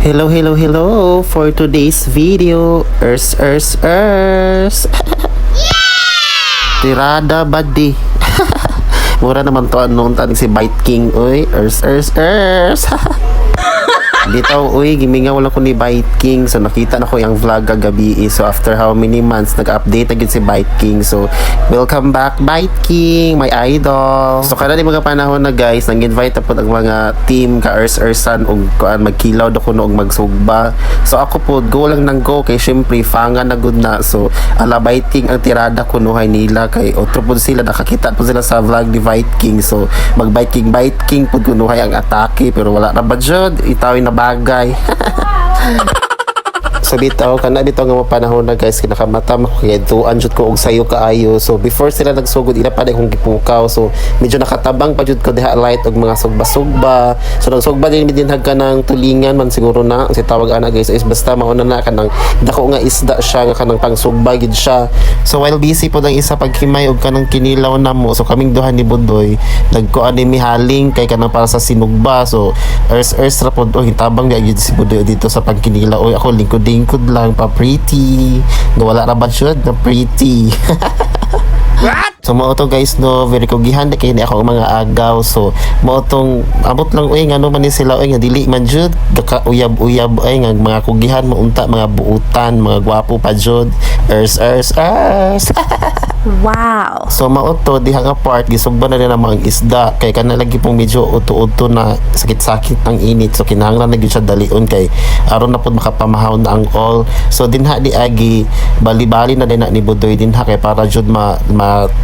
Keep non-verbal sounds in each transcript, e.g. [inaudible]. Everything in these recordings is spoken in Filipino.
Hello, hello, hello for today's video. Ers, ers, ers. Tirada badi. [laughs] Mura naman to anong tanig si Bite King. Uy, ers, ers, ers. [laughs] Dito, uy, gimingaw lang ko ni Bite King. So, nakita na ko yung vlog kagabi. eh. So, after how many months, nag-update na si Bite King. So, welcome back, Bite King, my idol. So, kada di mga panahon na guys, nang-invite na po ang mga team ka Ers Ersan og kuan magkilaw do kuno og magsugba. So, ako po, go lang nang go. Kay syempre, fanga na good na. So, ala Bite King ang tirada kunuhay nila. Kay otro po sila, nakakita po sila sa vlog ni Bite King. So, mag Bite King, Bite King po kunuhay ang atake. Pero wala na dyan? Itawin na bagay. [laughs] So bitaw kana bitaw nga mga panahon na guys kinakamata tuan jud ko og sayo kaayo. So before sila nagsugod ila pa kong gipukaw. So medyo nakatabang pa jud ko diha light og mga sugba-sugba. So nagsugba din din ka ng tulingan man siguro na si tawag ana guys is basta mauna na kanang dako nga isda siya nga kanang pangsugba gid siya. So while busy po ang isa paghimay og kanang kinilaw na mo. So kaming duha ni Budoy nagkuan ni mihaling kay kanang para sa sinugba. So ers ers ra pod oh hitabang gyud si Budoy dito sa pagkinilaw. Oy ako lingkod lingkod lang pa pretty. Wala ra ba siya na pretty. [laughs] So mo to guys no? Very kugihan na kay ni ako mga agaw. So mo tong abot lang uy ngano man ni sila uy nga dili man jud gaka uyab-uyab ay nga mga kugihan mo unta mga buutan mga gwapo pa jud ers ers ers. [laughs] Wow. So mauto diha nga part gisugba na rin ang mga isda. Kay kana lagi pong medyo uto-uto na sakit-sakit ang init. So kinahanglan na gyud siya dalion kay aron na pud makapamahaw na ang all. So dinha di agi bali-bali na din na ni Budoy dinha kay para jud ma,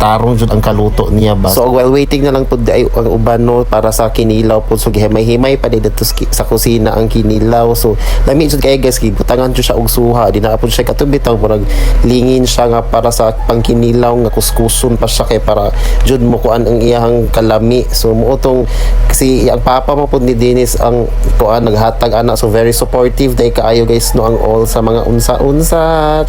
matarong jud ang kaluto niya ba. So while waiting na lang pud ay ang uban no para sa kinilaw pud so gihimay-himay pa dito sa kusina ang kinilaw. So lami jud kay guys gibutangan jud siya og suha. Di na pud siya katubitaw murag lingin siya nga para sa pangkinilaw nga kuskuson pa siya kay para jud mo kuan ang iyang kalami. So mo tong si ang papa mo pud ni Dennis ang kuan naghatag ana. So very supportive day kaayo guys no ang all sa mga unsa-unsa.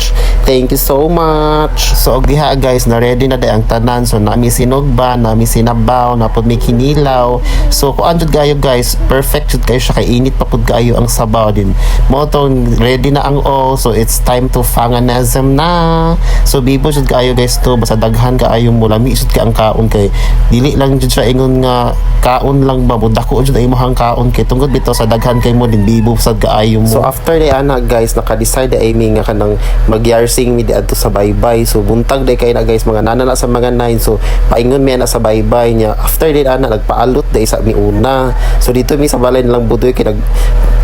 Thank you so much. So og diha guys na ready na day ang tanan. So nami sinugba nami sinabaw na pud may kinilaw. So kuan jud kayo guys perfect jud kayo siya. Kay init pa pud kayo ang sabaw din. Mo tong ready na ang all so it's time to fanganism na. So bibo jud kayo guys to. Basta daghan ka ayo mo lami jud ka ang kaon kay dili lang jud siya ingon nga kaon lang ba budako jud ay mohang kaon kay tungod bitaw sa daghan kay mo din bibo sad kaayo mo. So after day ana guys naka-decide ay mi nga kanang magyarsing mi adto sa baybay. So buntag day kay na guys mga nana na sa mga nine so paingon mi na sa baybay niya. After day ana nagpaalot day sa mi una. So dito mi sa balay lang budoy kay nag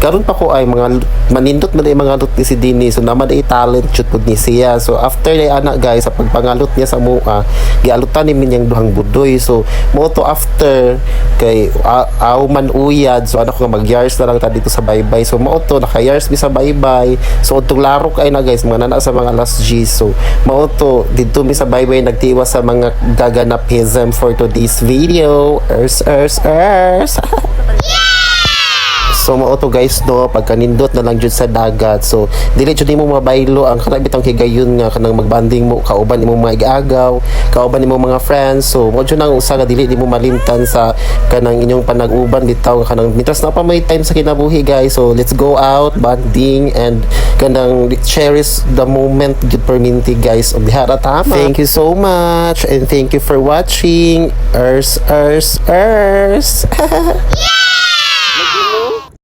karon pa ko ay mga manindot man ay mga lut ni si Dini. So naman ay talent shoot pud ni siya. So after day ana guys sa pagpangalot niya sa mua gialutan ni minyang duhang budoy. So mo to after kay a- aw man uyad. So ano ko nga magyars na lang ta dito sa baybay. So mo to nakayars mi sa baybay. So utong laro kay na guys mga nana sa mga last G so mo to dito mi sa baybay nagtiwas sa mga gaganapism for today's video. Ers ers ers [laughs] So mao to guys no pagkanindot na lang jud sa dagat. So dili jud nimo mabaylo ang kanang higayon nga kanang magbanding mo kauban nimo mga igagaw, kauban nimo mga friends. So mo jud nang usa nga dili nimo malimtan sa kanang inyong panag-uban bitaw kanang mitras na pa may time sa kinabuhi guys. So let's go out banding and kanang cherish the moment jud perminti guys of dihara tama. Thank you so much and thank you for watching. Ers ers ers. [laughs]